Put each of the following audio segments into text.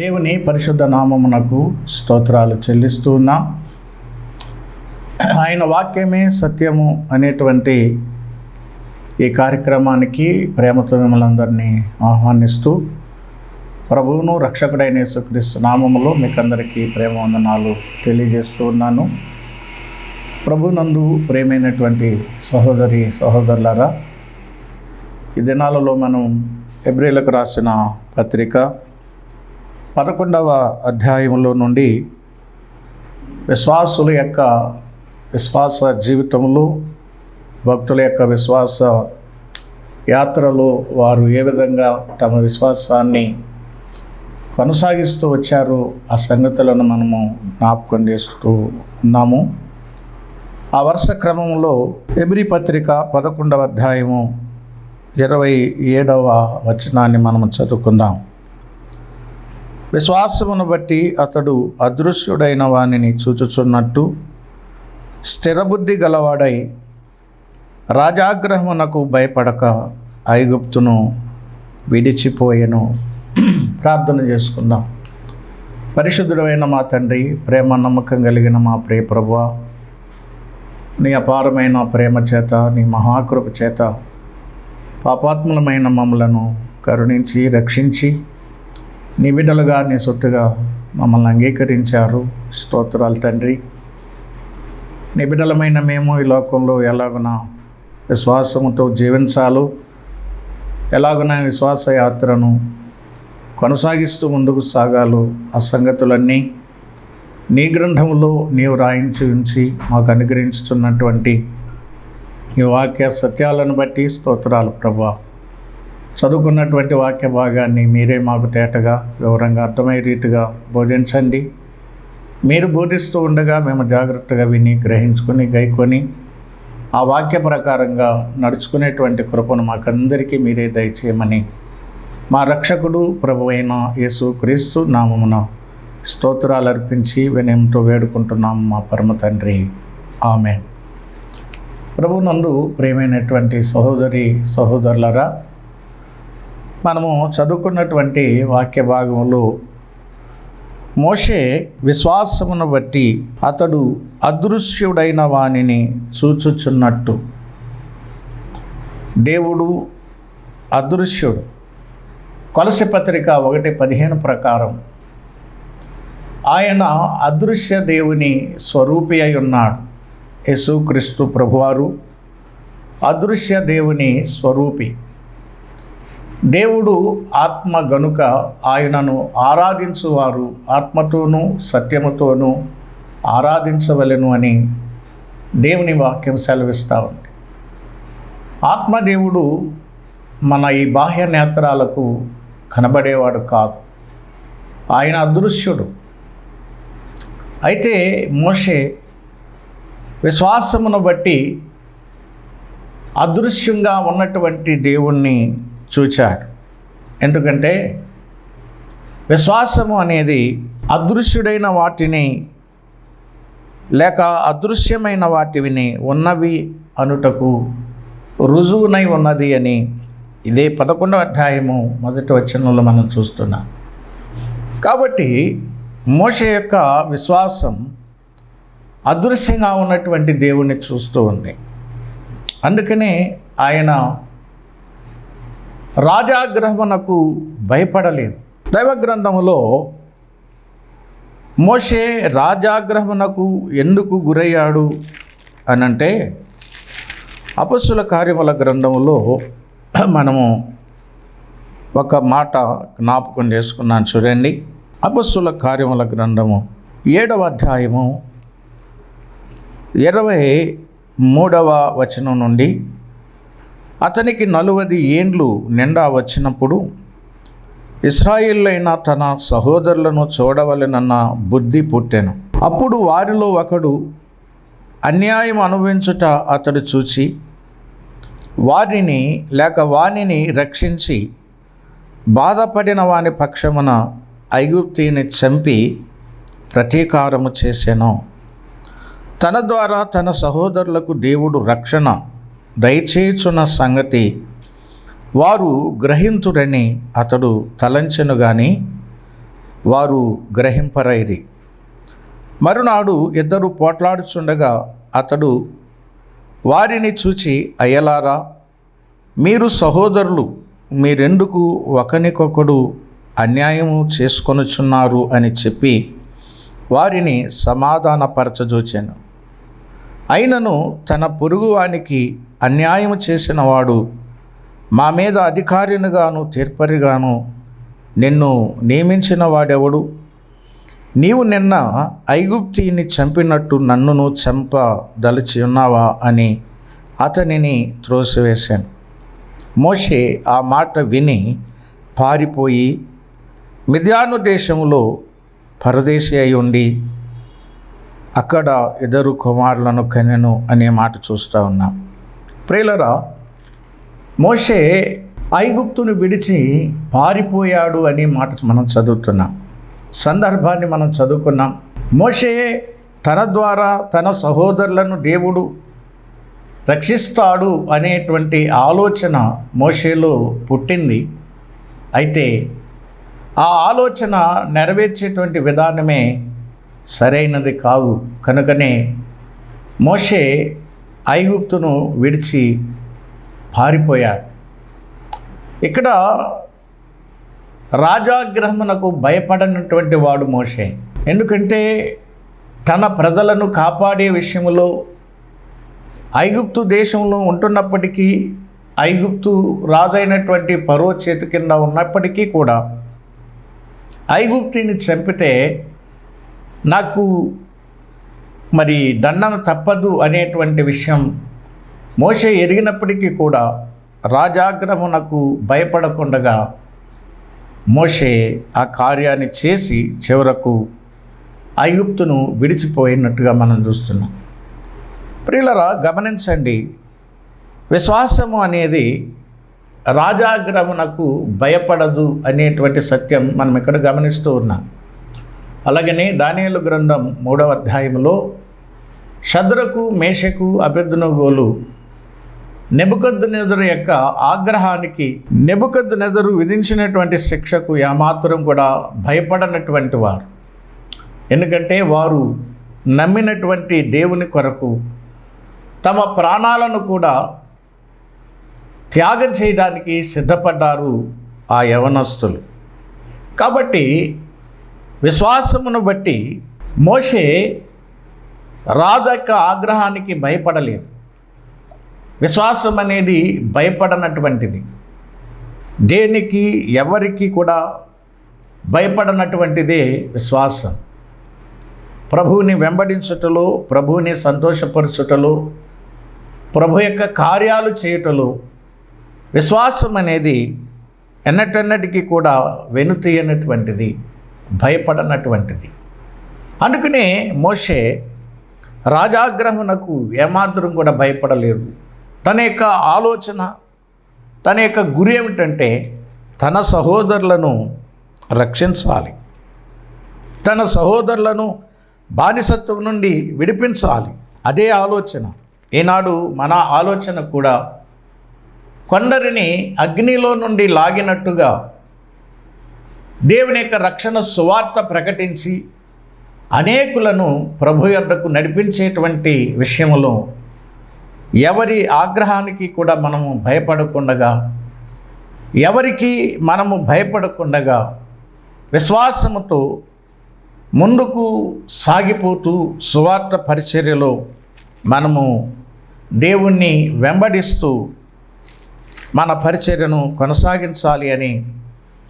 దేవుని పరిశుద్ధ నామమునకు స్తోత్రాలు చెల్లిస్తూ ఉన్నా. ఆయన వాక్యమే సత్యము అనేటువంటి ఈ కార్యక్రమానికి ప్రేమతో మిమ్మల్ని అందరినీ ఆహ్వానిస్తూ ప్రభువును రక్షకుడైన యేసుక్రీస్తు నామములో మీకు అందరికీ ప్రేమ వందనాలు తెలియజేస్తూ ఉన్నాను. ప్రభునందు ప్రేమైనటువంటి సహోదరి సహోదరులారా ఈ దినాలలో మనం ఎబ్రిలకు రాసిన పత్రిక పదకొండవ అధ్యాయంలో నుండి విశ్వాసుల యొక్క విశ్వాస జీవితంలో భక్తుల యొక్క విశ్వాస యాత్రలో వారు ఏ విధంగా తమ విశ్వాసాన్ని కొనసాగిస్తూ వచ్చారు ఆ సంగతులను మనము జ్ఞాపకం చేస్తూ ఉన్నాము. ఆ వరుస క్రమంలో ఎబ్రి పత్రిక పదకొండవ అధ్యాయము ఇరవై ఏడవ వచనాన్ని మనము చదువుకుందాం. విశ్వాసమును బట్టి అతడు అదృశ్యుడైన వానిని చూచుచున్నట్టు స్థిరబుద్ధి గలవాడై రాజాగ్రహమునకు భయపడక ఐగుప్తును విడిచిపోయెను. ప్రార్థన చేసుకుందాం. పరిశుద్ధుడైన మా తండ్రి ప్రేమ నమ్మకం కలిగిన మా ప్రియ ప్రభువ నీ అపారమైన ప్రేమ చేత నీ మహాకృప చేత పాపాత్ములమైన మమ్మలను కరుణించి రక్షించి నీ బిడ్డలుగా నీ సొత్తుగా మమ్మల్ని అంగీకరించారు. స్తోత్రాలు తండ్రి. నీ బిడ్డలమైన మేము ఈ లోకంలో ఎలాగున విశ్వాసముతో జీవించాలో. ఎలాగున విశ్వాస యాత్రను కొనసాగిస్తూ ముందుకు సాగాలో. ఆ సంగతులన్నీ నీ గ్రంథములో నీవు రాయించి ఉంచి మాకు అనుగ్రహించుతున్నటువంటి ఈ వాక్య సత్యాలను బట్టి స్తోత్రాలు ప్రభా. చదువుకున్నటువంటి వాక్య భాగాన్ని మీరే మాకు తేటగా వివరంగా అర్థమయ్యే రీతిగా బోధించండి. మీరు బోధిస్తూ ఉండగా మేము జాగ్రత్తగా విని గ్రహించుకొని గైకొని ఆ వాక్య ప్రకారంగా నడుచుకునేటువంటి కృపను మాకందరికీ మీరే దయచేయమని మా రక్షకుడు ప్రభు అయిన యేసు క్రీస్తు నామమున స్తోత్రాలు అర్పించి వినయంతో వేడుకుంటున్నాము మా పరమ తండ్రి. ఆమె ప్రభు నందు ప్రేమైనటువంటి సహోదరి సహోదరులరా మనము చదువుకున్నటువంటి వాక్య భాగంలో మోషే విశ్వాసమును బట్టి అతడు అదృశ్యుడైన వానిని చూచుచున్నట్టు. దేవుడు అదృశ్యుడు. కొలసి పత్రిక ఒకటి పదిహేను ప్రకారం ఆయన అదృశ్య దేవుని స్వరూపి అయి ఉన్నాడు. యేసుక్రీస్తు ప్రభువారు అదృశ్య దేవుని స్వరూపి. దేవుడు ఆత్మ గనుక ఆయనను ఆరాధించువారు ఆత్మతోనూ సత్యముతోనూ ఆరాధించవలెను అని దేవుని వాక్యం సెలవిస్తూ ఉంది. ఆత్మదేవుడు మన ఈ బాహ్య నేత్రాలకు కనబడేవాడు కాదు. ఆయన అదృశ్యుడు. అయితే మోషే విశ్వాసమును బట్టి అదృశ్యంగా ఉన్నటువంటి దేవుణ్ణి చూచాడు. ఎందుకంటే విశ్వాసము అనేది అదృశ్యుడైన వాటిని లేక అదృశ్యమైన వాటిని ఉన్నవి అనుటకు రుజువునై ఉన్నది అని ఇదే పదకొండవ అధ్యాయము మొదటి వచనంలో మనం చూస్తున్నాం. కాబట్టి మోష యొక్క విశ్వాసం అదృశ్యంగా ఉన్నటువంటి దేవుణ్ణి చూస్తూ ఉంది. అందుకనే ఆయన రాజాగ్రహమునకు భయపడలేదు. దైవగ్రంథములో మోషే రాజాగ్రహమునకు ఎందుకు గురయ్యాడు అనంటే అపస్సుల కార్యముల గ్రంథములో మనము ఒక మాట జ్ఞాపకం చేసుకున్నాను చూడండి. అపస్సుల కార్యముల గ్రంథము ఏడవ అధ్యాయము ఇరవై మూడవ వచనం నుండి అతనికి నలువది ఏండ్లు నిండా వచ్చినప్పుడు ఇస్రాయిల్లైన తన సహోదరులను చూడవలెనన్న బుద్ధి పుట్టెను. అప్పుడు వారిలో ఒకడు అన్యాయం అనుభవించుట అతడు చూచి వారిని లేక వానిని రక్షించి బాధపడిన వాని పక్షమున ఐగుప్తిని చంపి ప్రతీకారము చేసెను. తన ద్వారా తన సహోదరులకు దేవుడు రక్షణ దయచేయుచున్న సంగతి వారు గ్రహింతురని అతడు తలంచెను గాని వారు గ్రహింపరైరి. మరునాడు ఇద్దరు పోట్లాడుచుండగా అతడు వారిని చూచి అయ్యలారా మీరు సహోదరులు మీరెందుకు ఒకనికొకడు అన్యాయము చేసుకొనుచున్నారు? అని చెప్పి వారిని సమాధానపరచజూచాను. అయినను తన పొరుగువానికి అన్యాయం చేసిన వాడు మా మీద అధికారినిగాను తీర్పరిగాను నిన్ను నియమించిన వాడెవడు? నీవు నిన్న ఐగుప్తిని చంపినట్టు నన్నును చంపదలిచి ఉన్నావా అని అతనిని త్రోసివేశాను. మోషే ఆ మాట విని పారిపోయి మిథ్యాను దేశంలో పరదేశి అయి ఉండి అక్కడ ఇద్దరు కుమారులను కనెను అనే మాట చూస్తూ ఉన్నాం. ప్రియులరా మోషే ఐగుప్తును విడిచి పారిపోయాడు అనే మాట మనం చదువుతున్నాం. సందర్భాన్ని మనం చదువుకున్నాం. మోషే తన ద్వారా తన సహోదరులను దేవుడు రక్షిస్తాడు అనేటువంటి ఆలోచన మోషేలో పుట్టింది. అయితే ఆ ఆలోచన నెరవేర్చేటువంటి విధానమే సరైనది కాదు. కనుకనే మోషే ఐగుప్తును విడిచి పారిపోయాడు. ఇక్కడ రాజాగ్రహమునకు భయపడనటువంటి వాడు మోషే. ఎందుకంటే తన ప్రజలను కాపాడే విషయంలో ఐగుప్తు దేశంలో ఉంటున్నప్పటికీ ఐగుప్తు రాజైనటువంటి పరో చేతి కింద ఉన్నప్పటికీ కూడా ఐగుప్తిని చంపితే నాకు మరి దండన తప్పదు అనేటువంటి విషయం మోషే ఎరిగినప్పటికీ కూడా రాజాగ్రహమునకు భయపడకుండగా మోషే ఆ కార్యాన్ని చేసి చివరకు ఐగుప్తును విడిచిపోయినట్టుగా మనం చూస్తున్నాం. ప్రియులరా గమనించండి. విశ్వాసము అనేది రాజాగ్రహమునకు భయపడదు అనేటువంటి సత్యం మనం ఇక్కడ గమనిస్తూ ఉన్నాం. అలాగనే దానియలు గ్రంథం మూడవ అధ్యాయంలో శద్రకు మేషకు అభ్యర్థనగోలు నెబుకద్దు నెదరు యొక్క ఆగ్రహానికి నెబుకద్దు నెదరు విధించినటువంటి శిక్షకు ఏమాత్రం కూడా భయపడనటువంటి వారు. ఎందుకంటే వారు నమ్మినటువంటి దేవుని కొరకు తమ ప్రాణాలను కూడా త్యాగం చేయడానికి సిద్ధపడ్డారు ఆ యవనస్తులు. కాబట్టి విశ్వాసమును బట్టి మోషే రాజు యొక్క ఆగ్రహానికి భయపడలేదు. విశ్వాసం అనేది భయపడనటువంటిది. దేనికి ఎవరికి కూడా భయపడనటువంటిదే విశ్వాసం. ప్రభువుని వెంబడించుటలో ప్రభువుని సంతోషపరచుటలో ప్రభు యొక్క కార్యాలు చేయుటలో విశ్వాసం అనేది ఎన్నటెన్నటికీ కూడా వెనుతీయనటువంటిది. భయపడనటువంటిది. అందుకనే మోషే రాజాగ్రహమునకు ఏమాత్రం కూడా భయపడలేదు. తన యొక్క ఆలోచన తన యొక్క గురి ఏమిటంటే తన సహోదరులను రక్షించాలి. తన సహోదరులను బానిసత్వం నుండి విడిపించాలి. అదే ఆలోచన. ఈనాడు మన ఆలోచన కూడా కొందరిని అగ్నిలో నుండి లాగినట్టుగా దేవుని యొక్క రక్షణ సువార్త ప్రకటించి అనేకులను ప్రభు యొద్దకు నడిపించేటువంటి విషయంలో ఎవరి ఆగ్రహానికి కూడా మనము భయపడకుండగా ఎవరికి మనము భయపడకుండగా విశ్వాసముతో ముందుకు సాగిపోతూ సువార్త పరిచర్యలో మనము దేవుణ్ణి వెంబడిస్తూ మన పరిచర్యను కొనసాగించాలి అని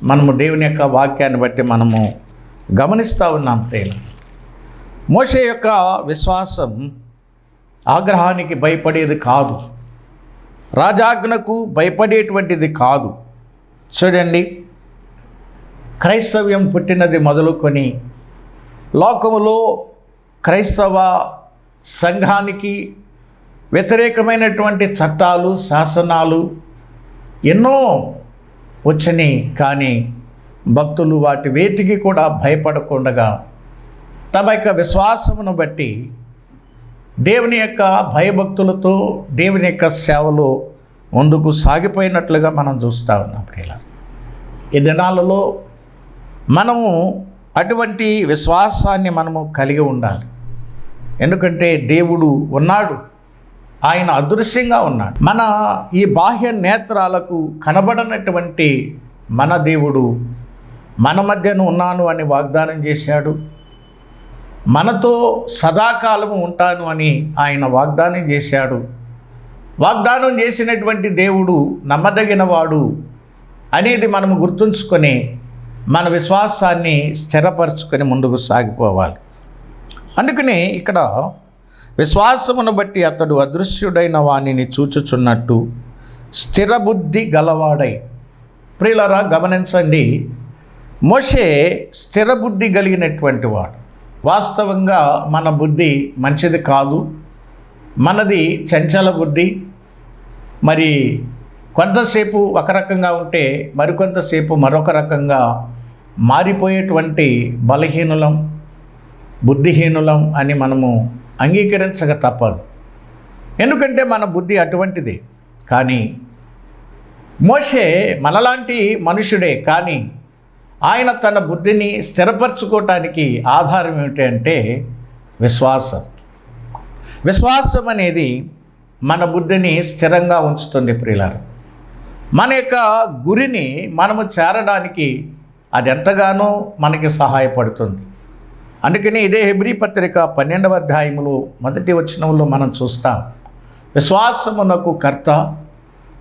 మనము దేవుని యొక్క వాక్యాన్ని బట్టి మనము గమనిస్తూ ఉన్నాం ప్రేమ మోష యొక్క విశ్వాసం ఆగ్రహానికి భయపడేది కాదు. రాజాజ్ఞకు భయపడేటువంటిది కాదు. చూడండి క్రైస్తవ్యం పుట్టినది మొదలుకొని లోకములో క్రైస్తవ సంఘానికి వ్యతిరేకమైనటువంటి చట్టాలు శాసనాలు ఎన్నో వచ్చినాయి కానీ భక్తులు వాటి వేటికి కూడా భయపడకుండగా తమ యొక్క విశ్వాసమును బట్టి దేవుని యొక్క భయభక్తులతో దేవుని యొక్క సేవలో ముందుకు సాగిపోయినట్లుగా మనం చూస్తూ ఉన్నాం ప్రియుల. ఈ దినాలలో మనము అటువంటి విశ్వాసాన్ని మనము కలిగి ఉండాలి. ఎందుకంటే దేవుడు ఉన్నాడు. ఆయన అదృశ్యంగా ఉన్నాడు. మన ఈ బాహ్య నేత్రాలకు కనబడనటువంటి మన దేవుడు మన మధ్యన ఉన్నాను అని వాగ్దానం చేశాడు. మనతో సదాకాలము ఉంటాను అని ఆయన వాగ్దానం చేశాడు. వాగ్దానం చేసినటువంటి దేవుడు నమ్మదగినవాడు అనేది మనము గుర్తుంచుకొని మన విశ్వాసాన్ని స్థిరపరచుకొని ముందుకు సాగిపోవాలి. అందుకని ఇక్కడ విశ్వాసమును బట్టి అతడు అదృశ్యుడైన వాణిని చూచుచున్నట్టు స్థిరబుద్ధి గలవాడై. ప్రియులరా గమనించండి. మోషే స్థిరబుద్ధి కలిగినటువంటి వాడు. వాస్తవంగా మన బుద్ధి మంచిది కాదు. మనది చంచల బుద్ధి. మరి కొంతసేపు ఒక రకంగా ఉంటే మరికొంతసేపు మరొక రకంగా మారిపోయేటువంటి బలహీనులం బుద్ధిహీనులం అని మనము అంగీకరించక తప్పదు. ఎందుకంటే మన బుద్ధి అటువంటిది. కానీ మోషే మనలాంటి మనుషుడే కానీ ఆయన తన బుద్ధిని స్థిరపరచుకోవటానికి ఆధారం ఏమిటంటే విశ్వాసం. విశ్వాసం అనేది మన బుద్ధిని స్థిరంగా ఉంచుతుంది ప్రియులారు. మన యొక్క గురిని మనము చేరడానికి అది ఎంతగానో మనకి సహాయపడుతుంది. అందుకని ఇదే హెబ్రీ పత్రిక పన్నెండవ అధ్యాయములో మొదటి వచనంలో మనం చూస్తాం. విశ్వాసమునకు కర్త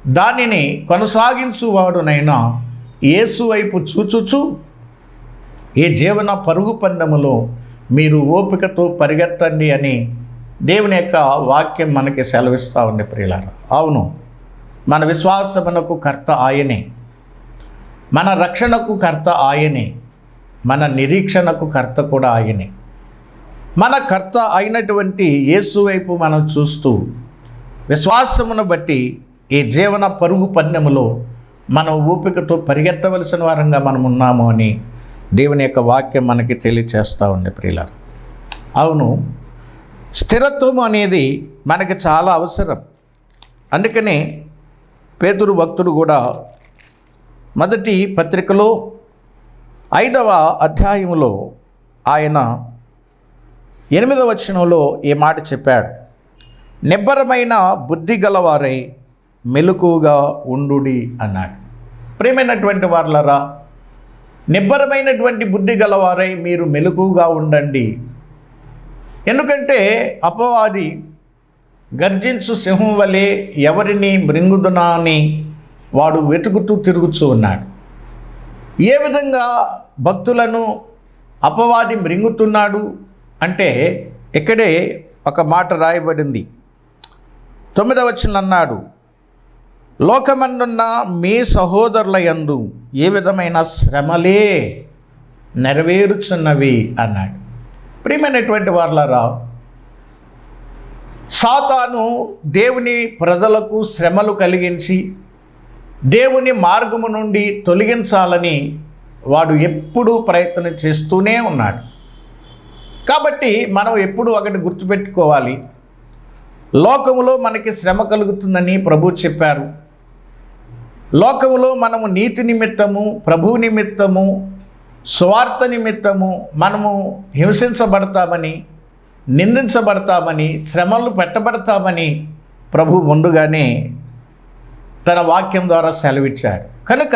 దానిని కొనసాగించువాడునైనా యేసు వైపు చూచుచు ఏ జీవన పరుగు పందెములో మీరు ఓపికతో పరిగెత్తండి అని దేవుని యొక్క వాక్యం మనకి సెలవిస్తూ ఉంది ప్రియులారా. అవును మన విశ్వాసమునకు కర్త ఆయనే. మన రక్షణకు కర్త ఆయనే. మన నిరీక్షణకు కర్త కూడా ఆయనే. మన కర్త అయినటువంటి యేసు వైపు మనం చూస్తూ విశ్వాసమును బట్టి ఈ జీవన పరుగు పన్నెములో మనం ఊపికతో పరిగెత్తవలసిన వారంగా మనం ఉన్నాము అని దేవుని యొక్క వాక్యం మనకి తెలియచేస్తూ ఉంది ప్రియులారు. అవును స్థిరత్వం అనేది మనకి చాలా అవసరం. అందుకనే పేదరు భక్తుడు కూడా మొదటి పత్రికలో ఐదవ అధ్యాయంలో ఆయన ఎనిమిదవ వచనంలో ఈ మాట చెప్పాడు. నిబ్బరమైన బుద్ధి గలవారై మెలకుగా ఉండుడి అన్నాడు. ప్రేమైనటువంటి వార్లరా నిబ్బరమైనటువంటి బుద్ధి గలవారై మీరు మెలకుగా ఉండండి. ఎందుకంటే అపవాది గర్జించు సింహం వలె ఎవరిని మృంగుదునా అని వాడు వెతుకుతూ తిరుగుతూ ఉన్నాడు. ఏ విధంగా భక్తులను అపవాది మృంగుతున్నాడు అంటే ఇక్కడే ఒక మాట రాయబడింది. తొమ్మిదవచనం అన్నాడు లోకమందున్న మీ సహోదరుల యందు ఏ విధమైన శ్రమలే నెరవేరుచున్నవి అన్నాడు. ప్రియమైనటువంటి వార్లరా సాతాను దేవుని ప్రజలకు శ్రమలు కలిగించి దేవుని మార్గము నుండి తొలగించాలని వాడు ఎప్పుడూ ప్రయత్నం చేస్తూనే ఉన్నాడు. కాబట్టి మనం ఎప్పుడు ఒకటి గుర్తుపెట్టుకోవాలి. లోకములో మనకి శ్రమ కలుగుతుందని ప్రభు చెప్పారు. లోకములో మనము నీతి నిమిత్తము ప్రభు నిమిత్తము స్వార్థ నిమిత్తము మనము హింసించబడతామని నిందించబడతామని శ్రమలు పెట్టబడతామని ప్రభు ముందుగానే తన వాక్యం ద్వారా సెలవిచ్చాడు కనుక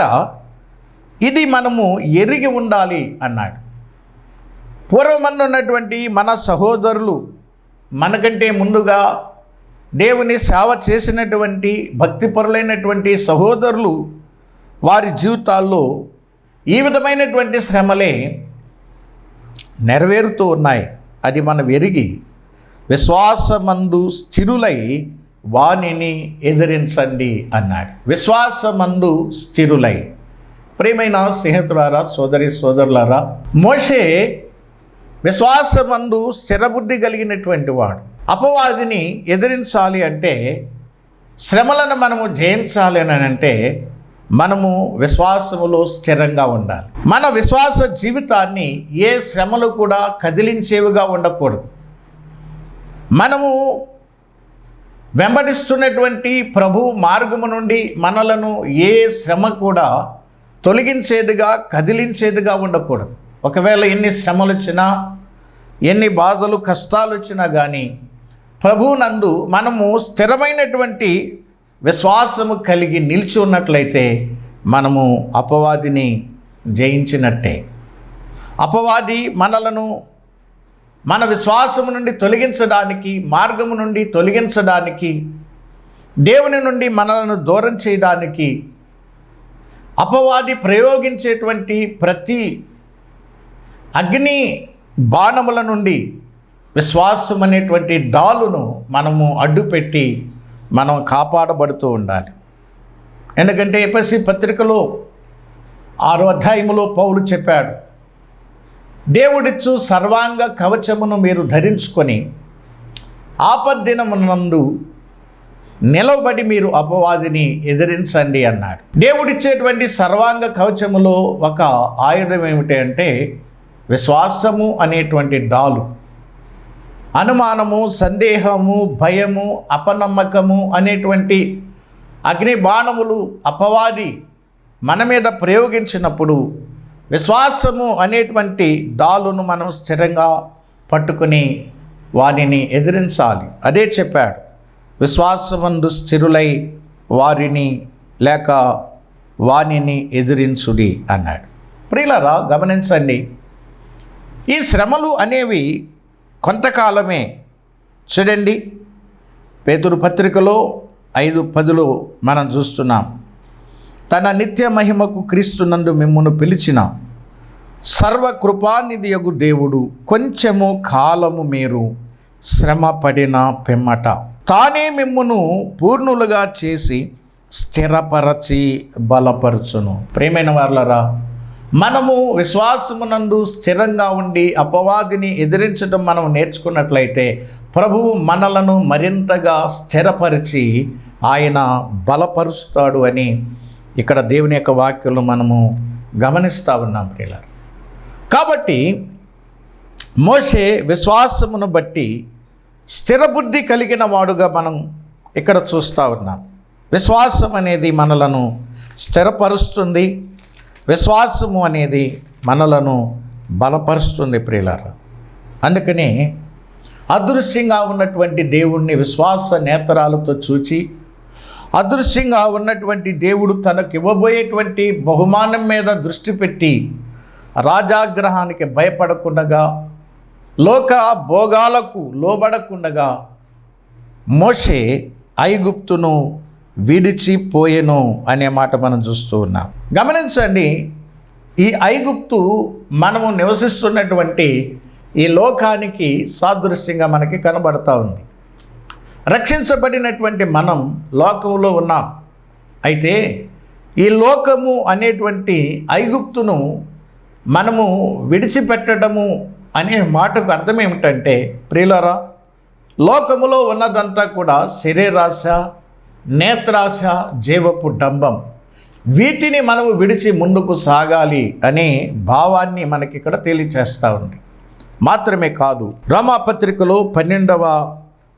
ఇది మనము ఎరిగి ఉండాలి అన్నాడు. పూర్వమన్నున్నటువంటి మన సహోదరులు మనకంటే ముందుగా దేవుని సేవ చేసినటువంటి భక్తిపరులైనటువంటి సహోదరులు వారి జీవితాల్లో ఈ విధమైనటువంటి శ్రమలే నెరవేరుతూ ఉన్నాయి. అది మనం ఎరిగి విశ్వాసమందు స్థిరులై వాణిని ఎదిరించండి అన్నాడు. విశ్వాసమందు స్థిరులై ప్రియమైన స్నేహితులారా సోదరి సోదరులారా మోషే విశ్వాసమందు స్థిరబుద్ధి కలిగినటువంటి వాడు. అపవాదిని ఎదిరించాలి అంటే శ్రమలను మనము జయించాలి అని అంటే మనము విశ్వాసములో స్థిరంగా ఉండాలి. మన విశ్వాస జీవితాన్ని ఏ శ్రమలు కూడా కదిలించేవిగా ఉండకూడదు. మనము వెంబడిస్తున్నటువంటి ప్రభు మార్గము నుండి మనలను ఏ శ్రమ కూడా తొలగించేదిగా కదిలించేదిగా ఉండకూడదు. ఒకవేళ ఎన్ని శ్రమలు వచ్చినా ఎన్ని బాధలు కష్టాలు వచ్చినా కానీ ప్రభు నందు మనము స్థిరమైనటువంటి విశ్వాసము కలిగి నిలిచి ఉన్నట్లయితే మనము అపవాదిని జయించినట్టే. అపవాది మనలను మన విశ్వాసము నుండి తొలగించడానికి మార్గము నుండి తొలగించడానికి దేవుని నుండి మనలను దూరం చేయడానికి అపవాది ప్రయోగించేటువంటి ప్రతి అగ్ని బాణముల నుండి విశ్వాసం అనేటువంటి డాలును మనము అడ్డుపెట్టి మనం కాపాడబడుతూ ఉండాలి. ఎందుకంటే ఎపసి పత్రికలో ఆరో అధ్యాయములో పౌలు చెప్పాడు దేవుడిచ్చు సర్వాంగ కవచమును మీరు ధరించుకొని ఆపద్దినమునందు నిలవబడి మీరు అపవాదిని ఎదిరించండి అన్నాడు. దేవుడిచ్చేటువంటి సర్వాంగ కవచములో ఒక ఆయుధం ఏమిటి అంటే విశ్వాసము అనేటువంటి డాలు. అనుమానము సందేహము భయము అపనమ్మకము అనేటువంటి అగ్ని బాణములు అపవాది మన మీద ప్రయోగించినప్పుడు విశ్వాసము అనేటువంటి డాలును మనం స్థిరంగా పట్టుకుని వారిని ఎదిరించాలి. అదే చెప్పాడు. విశ్వాసమందు స్థిరులై వారిని లేక వానిని ఎదిరించుడి అన్నాడు. ప్రియులరా గమనించండి. ఈ శ్రమలు అనేవి కొంతకాలమే చూడండి. పేతురు పత్రికలో ఐదు పదులు మనం చూస్తున్నాం. తన నిత్య మహిమకు క్రీస్తునందు మిమ్మును పిలిచిన సర్వకృపానిధియగు దేవుడు కొంచెము కాలము మీరు శ్రమ పడిన పిమ్మట. తానే మిమ్మును పూర్ణులుగా చేసి స్థిరపరచి బలపరచును. ప్రేమైన వార్లరా మనము విశ్వాసమునందు స్థిరంగా ఉండి అపవాదిని ఎదిరించడం మనం నేర్చుకున్నట్లయితే ప్రభువు మనలను మరింతగా స్థిరపరిచి ఆయన బలపరుస్తాడు అని ఇక్కడ దేవుని యొక్క వాక్యలు మనము గమనిస్తూ ఉన్నాం ప్రియులారు. కాబట్టి మోషే విశ్వాసమును బట్టి స్థిరబుద్ధి కలిగిన వాడుగా మనం ఇక్కడ చూస్తూ ఉన్నాం. విశ్వాసం అనేది మనలను స్థిరపరుస్తుంది. విశ్వాసము అనేది మనలను బలపరుస్తుంది ప్రియులారా. అందుకని అదృశ్యంగా ఉన్నటువంటి దేవుణ్ణి విశ్వాస నేత్రాలతో చూచి అదృశ్యంగా ఉన్నటువంటి దేవుడు తనకు ఇవ్వబోయేటువంటి బహుమానం మీద దృష్టి పెట్టి రాజాగ్రహానికి భయపడకుండగా లోక భోగాలకు లోబడకుండగా మోషే ఐగుప్తును విడిచిపోయెను అనే మాట మనం చూస్తూ ఉన్నాం. గమనించండి ఈ ఐగుప్తు మనము నివసిస్తున్నటువంటి ఈ లోకానికి సాదృశ్యంగా మనకి కనబడతా ఉంది. రక్షించబడినటువంటి మనం లోకంలో ఉన్నాం. అయితే ఈ లోకము అనేటువంటి ఐగుప్తును మనము విడిచిపెట్టడము అనే మాటకు అర్థం ఏమిటంటే ప్రియులరా లోకములో ఉన్నదంతా కూడా శరీరాశ నేత్రాశ జీవపు డంబం. వీటిని మనము విడిచి ముందుకు సాగాలి అనే భావాన్ని మనకి ఇక్కడ తెలియచేస్తూ ఉంది. మాత్రమే కాదు రోమాపత్రికలో పన్నెండవ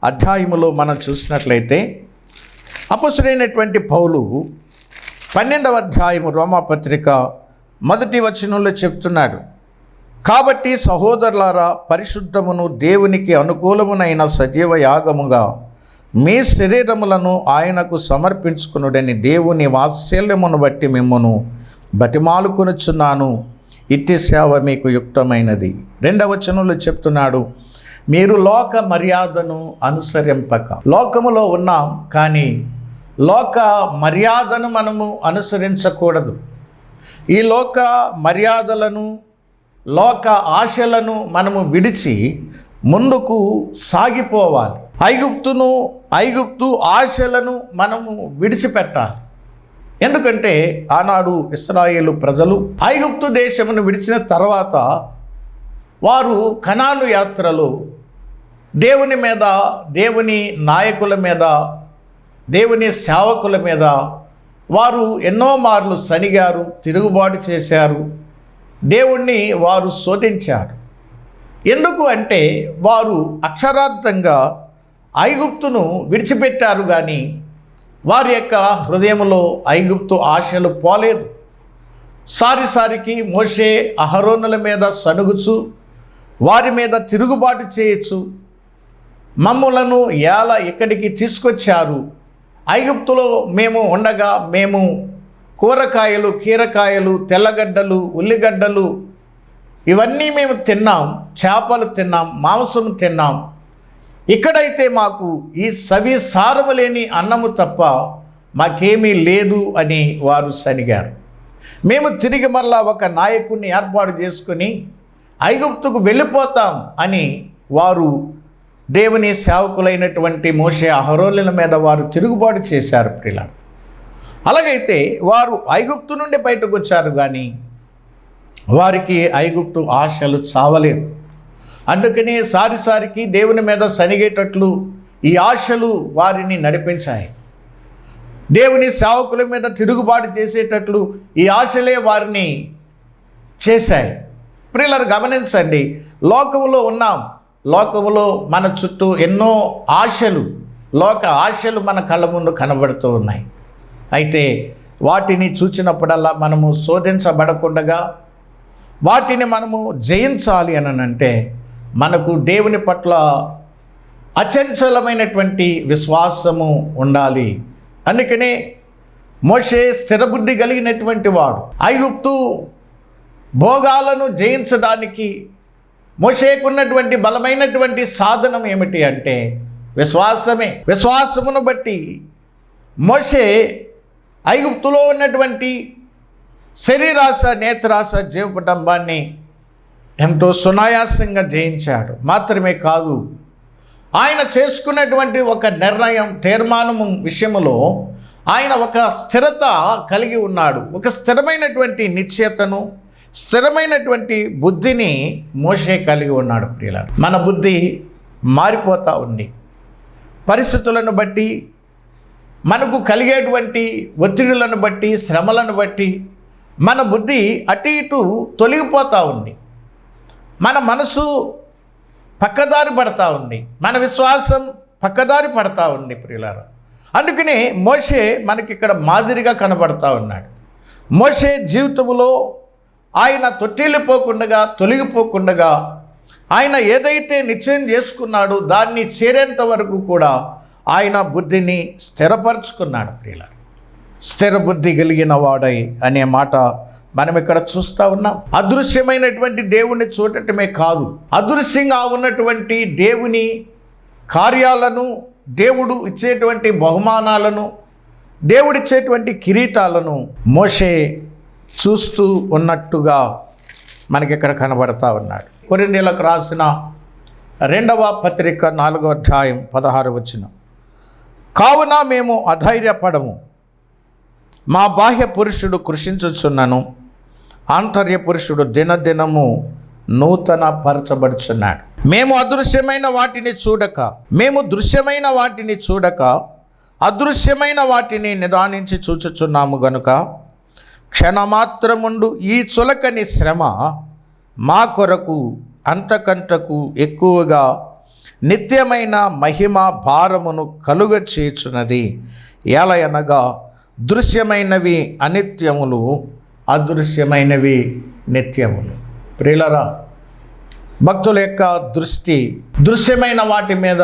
అధ్యాయములో మనం చూసినట్లయితే అపసురైనటువంటి పౌలు పన్నెండవ అధ్యాయము రోమాపత్రిక మొదటి వచనంలో చెప్తున్నాడు. కాబట్టి సహోదరులారా పరిశుద్ధమును దేవునికి అనుకూలమునైన సజీవ యాగముగా మీ శరీరములను ఆయనకు సమర్పించుకునుడని దేవుని వాత్సల్యమును బట్టి మిమ్మను బతిమాలుకొనుచున్నాను. ఇట్టి సేవ మీకు యుక్తమైనది. రెండవ చనులు చెప్తున్నాడు మీరు లోక మర్యాదను అనుసరింపక. లోకములో ఉన్నాం కానీ లోక మర్యాదను మనము అనుసరించకూడదు. ఈ లోక మర్యాదలను లోక ఆశలను మనము విడిచి ముందుకు సాగిపోవాలి. ఐగుప్తును ఐగుప్తు ఆశలను మనము విడిచిపెట్టాలి. ఎందుకంటే ఆనాడు ఇస్రాయేలు ప్రజలు ఐగుప్తు దేశమును విడిచిన తర్వాత వారు కణాను యాత్రలు దేవుని మీద దేవుని నాయకుల మీద దేవుని సేవకుల మీద వారు ఎన్నో మార్లు సనిగారు తిరుగుబాటు చేశారు. దేవుణ్ణి వారు శోధించారు. ఎందుకు అంటే వారు అక్షరార్థంగా ఐగుప్తును విడిచిపెట్టారు కానీ వారి యొక్క హృదయంలో ఐగుప్తు ఆశలు పోలేదు. సారి సారికి మోషే అహరోనుల మీద సనుగుచు వారి మీద తిరుగుబాటు చేయొచ్చు మమ్ములను ఎలా ఇక్కడికి తీసుకొచ్చారు. ఐగుప్తులో మేము ఉండగా మేము కూరగాయలు కీరకాయలు తెల్లగడ్డలు ఉల్లిగడ్డలు ఇవన్నీ మేము తిన్నాం చేపలు తిన్నాం మాంసం తిన్నాం. ఇక్కడైతే మాకు ఈ సవి సారము లేని అన్నము తప్ప మాకేమీ లేదు అని వారు సనిగారు. మేము తిరిగి మరలా ఒక నాయకుడిని ఏర్పాటు చేసుకుని ఐగుప్తుకు వెళ్ళిపోతాం అని వారు దేవుని సేవకులైనటువంటి మోషే అహరోలుల మీద వారు తిరుగుబాటు చేశారు ప్రిల అలాగైతే వారు ఐగుప్తు నుండి బయటకు వచ్చారు కానీ వారికి ఐగుప్తు ఆశలు చావలేదు. అందుకనే సారిసారికి దేవుని మీద సనిగేటట్లు ఈ ఆశలు వారిని నడిపించాయి. దేవుని సేవకుల మీద తిరుగుబాటు చేసేటట్లు ఈ ఆశలే వారిని చేశాయి. ప్రియులను గమనించండి లోకములో ఉన్నాం. లోకములో మన చుట్టూ ఎన్నో ఆశలు లోక ఆశలు మన కళ్ళ ముందు కనబడుతూ ఉన్నాయి. అయితే వాటిని చూచినప్పుడల్లా మనము శోధించబడకుండగా వాటిని మనము జయించాలి అని అంటే మనకు దేవుని పట్ల అచంచలమైనటువంటి విశ్వాసము ఉండాలి. అందుకనే మోషే స్థిరబుద్ధి కలిగినటువంటి వాడు. ఐగుప్తు భోగాలను జయించడానికి మోషేకున్నటువంటి బలమైనటువంటి సాధనం ఏమిటి అంటే విశ్వాసమే. విశ్వాసమును బట్టి మోషే ఐగుప్తులో ఉన్నటువంటి శరీరాశ నేత్రాశ జీవకుటుంబాన్ని ఎంతో సునాయాసంగా జయించాడు. మాత్రమే కాదు ఆయన చేసుకున్నటువంటి ఒక నిర్ణయం తీర్మానము విషయములో ఆయన ఒక స్థిరత కలిగి ఉన్నాడు. ఒక స్థిరమైనటువంటి నిశ్చయతను స్థిరమైనటువంటి బుద్ధిని మోసే కలిగి ఉన్నాడు. ప్రియుల మన బుద్ధి మారిపోతూ ఉంది. పరిస్థితులను బట్టి మనకు కలిగేటువంటి ఒత్తిడులను బట్టి శ్రమలను బట్టి మన బుద్ధి అటు ఇటు తొలగిపోతూ ఉంది. మన మనసు పక్కదారి పడతా ఉంది. మన విశ్వాసం పక్కదారి పడతా ఉంది ప్రియులారా. అందుకనే మోషే మనకి ఇక్కడ మాదిరిగా కనబడతా ఉన్నాడు. మోషే జీవితంలో ఆయన తొట్టిల్లిపోకుండా తొలగిపోకుండా ఆయన ఏదైతే నిశ్చయం చేసుకున్నాడో దాన్ని చేరేంత వరకు కూడా ఆయన బుద్ధిని స్థిరపరచుకున్నాడు ప్రియుల స్థిర బుద్ధి కలిగిన వాడై అనే మాట మనం ఇక్కడ చూస్తూ ఉన్నాం. అదృశ్యమైనటువంటి దేవుణ్ణి చూడటమే కాదు అదృశ్యంగా ఉన్నటువంటి దేవుని కార్యాలను దేవుడు ఇచ్చేటువంటి బహుమానాలను దేవుడిచ్చేటువంటి కిరీటాలను మోషే చూస్తూ ఉన్నట్టుగా మనకి ఇక్కడ కనబడతా ఉన్నాడు. కొరిందీలకు రాసిన రెండవ పత్రిక నాలుగవ అధ్యాయం పదహారు వచ్చిన కావున మేము అధైర్యపడము. మా బాహ్య పురుషుడు కృషించుచున్నను. ఆంతర్య పురుషుడు దినదినము నూతన పరచబడుచున్నాడు మేము అదృశ్యమైన వాటిని చూడక మేము దృశ్యమైన వాటిని చూడక అదృశ్యమైన వాటిని నిదానించి చూచుచున్నాము గనుక క్షణమాత్రముండు ఈ చులకని శ్రమ మా కొరకు అంతకంతకు ఎక్కువగా నిత్యమైన మహిమ భారమును కలుగ చేర్చున్నది ఎలయనగా దృశ్యమైనవి అనిత్యములు అదృశ్యమైనవి నిత్యములు. ప్రియులరా భక్తుల యొక్క దృష్టి దృశ్యమైన వాటి మీద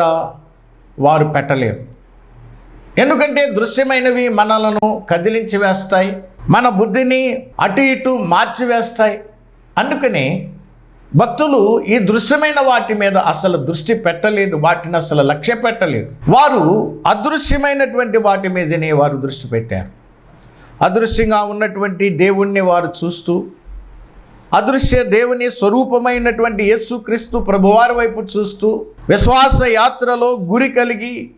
వారు పెట్టలేరు. ఎందుకంటే దృశ్యమైనవి మనలను కదిలించి వేస్తాయి మన బుద్ధిని అటు ఇటు మార్చి వేస్తాయి అందుకని భక్తులు ఈ దృశ్యమైన వాటి మీద అసలు దృష్టి పెట్టలేదు వాటిని అసలు లక్ష్య పెట్టలేదు. వారు అదృశ్యమైనటువంటి వాటి మీదనే వారు దృష్టి పెట్టారు. అదృశ్యంగా ఉన్నటువంటి దేవుణ్ణి వారు చూస్తూ అదృశ్య దేవుని స్వరూపమైనటువంటి యేసుక్రీస్తు ప్రభువారి వైపు చూస్తూ విశ్వాస యాత్రలో గురి కలిగి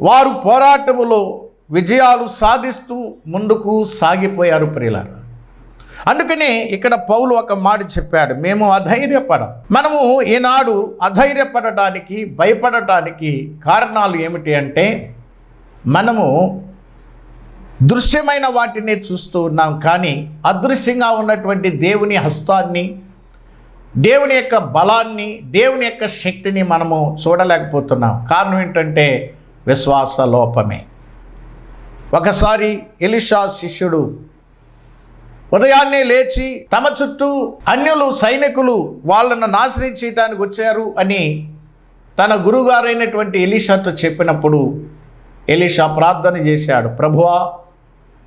వారు పోరాటములో విజయాలు సాధిస్తూ ముందుకు సాగిపోయారు ప్రియులారా. అందుకని ఇక్కడ పౌలు ఒక మాట చెప్పాడు. మేము అధైర్యపడం. మనము ఈనాడు అధైర్యపడటానికి భయపడటానికి కారణాలు ఏమిటి అంటే మనము దృశ్యమైన వాటిని చూస్తూ ఉన్నాం కానీ అదృశ్యంగా ఉన్నటువంటి దేవుని హస్తాన్ని దేవుని యొక్క బలాన్ని దేవుని యొక్క శక్తిని మనము చూడలేకపోతున్నాం. కారణం ఏంటంటే విశ్వాస లోపమే ఒకసారి ఎలిషా శిష్యుడు ఉదయాన్నే లేచి తమ చుట్టూ అన్యులు సైనికులు వాళ్ళను నాశనం చేయడానికి వచ్చారు అని తన గురుగారైనటువంటి ఎలీషాతో చెప్పినప్పుడు ఎలీషా ప్రార్థన చేశాడు ప్రభువా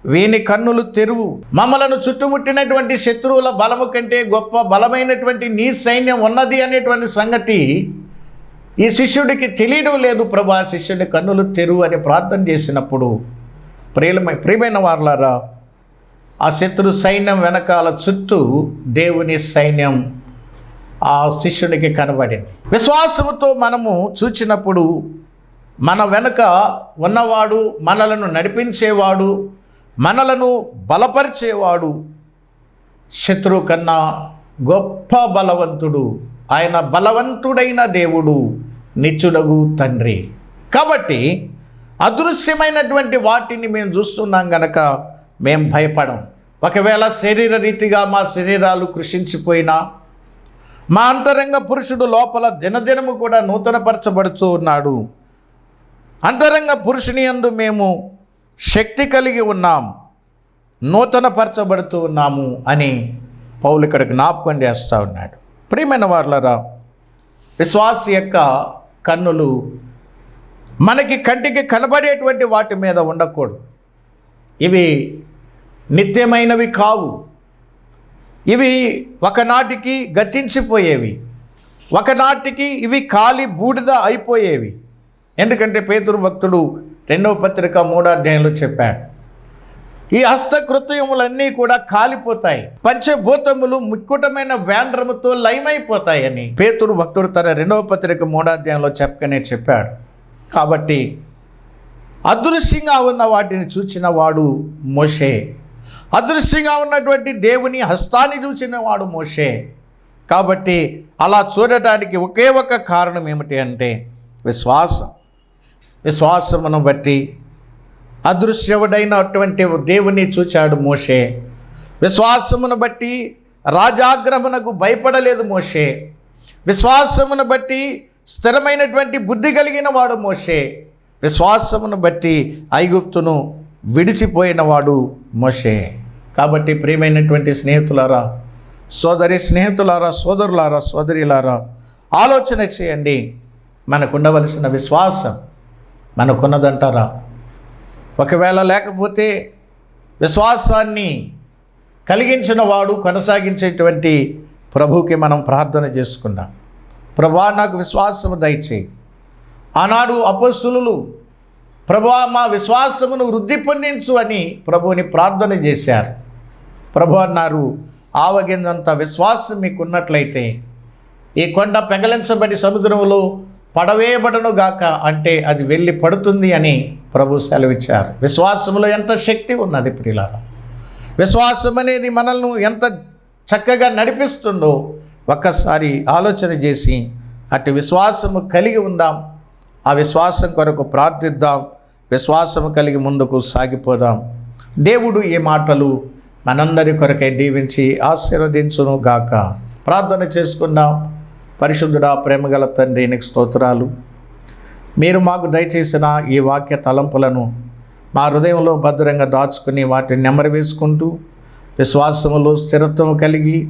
వీని కన్నులు తెరువు. మమ్మలను చుట్టుముట్టినటువంటి శత్రువుల బలము కంటే గొప్ప బలమైనటువంటి నీ సైన్యం ఉన్నది అనేటువంటి సంగతి ఈ శిష్యుడికి తెలియడం లేదు ప్రభా శిష్యుడి కన్నులు తెరువు అని ప్రార్థన చేసినప్పుడు ప్రియమై ప్రియమైన వార్లారా ఆ శత్రు సైన్యం వెనకాల చుట్టూ దేవుని సైన్యం ఆ శిష్యునికి కనబడింది. విశ్వాసముతో మనము చూచినప్పుడు మన వెనుక ఉన్నవాడు మనలను నడిపించేవాడు మనలను బలపరిచేవాడు శత్రువు కన్నా గొప్ప బలవంతుడు ఆయన బలవంతుడైన దేవుడు నిత్యుడగు తండ్రి. కాబట్టి అదృశ్యమైనటువంటి వాటిని మేము చూస్తున్నాం గనక మేము భయపడం. ఒకవేళ శరీర రీతిగా మా శరీరాలు కృషించిపోయినా మా అంతరంగ పురుషుడు లోపల దినదినము కూడా నూతనపరచబడుతూ ఉన్నాడు. అంతరంగ పురుషుని యందు మేము శక్తి కలిగి ఉన్నాం నూతనపరచబడుతూ ఉన్నాము అని పౌలు ఇక్కడ జ్ఞాపకం చేస్తూ ఉన్నాడు. ప్రియమైన వార్లరా విశ్వాస యొక్క కన్నులు మనకి కంటికి కనబడేటువంటి వాటి మీద ఉండకూడదు. ఇవి నిత్యమైనవి కావు. ఇవి ఒకనాటికి గతించిపోయేవి. ఒకనాటికి ఇవి కాలి బూడిద అయిపోయేవి. ఎందుకంటే పేతురు భక్తుడు రెండవ పత్రిక మూడో అధ్యాయంలో చెప్పాడు ఈ హస్తకృత్యములన్నీ కూడా కాలిపోతాయి. పంచభూతములు ముక్కుటమైన వ్యాండ్రముతో లయమైపోతాయని. పేతురు భక్తుడు తన రెండవ పత్రిక మూడాధ్యాయంలో చెప్పకనే చెప్పాడు కాబట్టి అదృశ్యంగా ఉన్న వాటిని చూచిన వాడు మోషే. అదృశ్యంగా ఉన్నటువంటి దేవుని హస్తాన్ని చూసిన వాడు మోషే. కాబట్టి అలా చూడటానికి ఒకే ఒక కారణం ఏమిటి అంటే విశ్వాసం. విశ్వాసమును బట్టి అదృశ్యవుడైనటువంటి దేవుని చూచాడు మోషే. విశ్వాసమును బట్టి రాజాగ్రహమునకు భయపడలేదు మోషే. విశ్వాసమును బట్టి స్థిరమైనటువంటి బుద్ధి కలిగిన వాడు మోషే. విశ్వాసమును బట్టి ఐగుప్తును విడిచిపోయినవాడు మోషే. కాబట్టి ప్రియమైనటువంటి స్నేహితులారా సోదరి స్నేహితులారా సోదరులారా సోదరిలారా ఆలోచన చేయండి. మనకు ఉండవలసిన విశ్వాసం మనకున్నదంటారా? ఒకవేళ లేకపోతే విశ్వాసాన్ని కలిగించిన వాడు కొనసాగించేటువంటి ప్రభుకి మనం ప్రార్థన చేసుకున్నాం ప్రభా నాకు విశ్వాసము దయచేయి. ఆనాడు అపస్తులు ప్రభా మా విశ్వాసమును వృద్ధి పొందించు అని ప్రభువుని ప్రార్థన చేశారు. ప్రభు అన్నారు ఆవగిందంత విశ్వాసం మీకు ఉన్నట్లయితే ఈ కొండ పెగలించబడి సముద్రంలో పడవేయబడను గాక అంటే అది వెళ్ళి పడుతుంది అని ప్రభు సెలవిచ్చారు. విశ్వాసంలో ఎంత శక్తి ఉన్నది ప్రియులారా? విశ్వాసం అనేది మనల్ని ఎంత చక్కగా నడిపిస్తుందో ఒక్కసారి ఆలోచన చేసి అటు విశ్వాసము కలిగి ఉందాం ఆ విశ్వాసం కొరకు ప్రార్థిద్దాం. విశ్వాసం కలిగి ముందుకు సాగిపోదాం. దేవుడు ఈ మాటలు మనందరి కొరకై దీవించి ఆశీర్వదించును గాక. ప్రార్థన చేసుకుందాం. పరిశుద్ధుడా ప్రేమగల తండ్రి నీకు స్తోత్రాలు. మీరు మాకు దయచేసిన ఈ వాక్య తలంపులను మా హృదయంలో భద్రంగా దాచుకుని వాటిని నెమరు వేసుకుంటూ విశ్వాసములో స్థిరత్వం కలిగి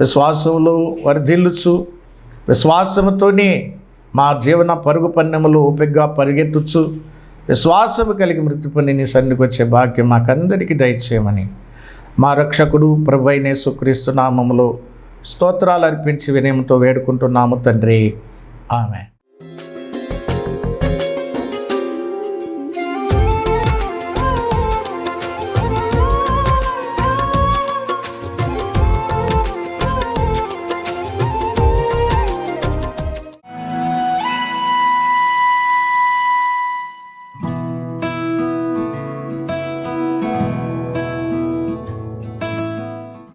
విశ్వాసములో వర్ధిల్లుచు విశ్వాసముతోనే మా జీవన పరుగు పన్నెములు ఓపికగా పరిగెత్తుచు విశ్వాసము కలిగి మృతి పొంది నీ సన్నిధికి వచ్చే భాగ్యం మాకందరికీ దయచేయమని. మా రక్షకుడు ప్రభు అయిన యేసుక్రీస్తు నామములో స్తోత్రాలు అర్పించి వినయంతో వేడుకుంటున్నాము తండ్రి. ఆమె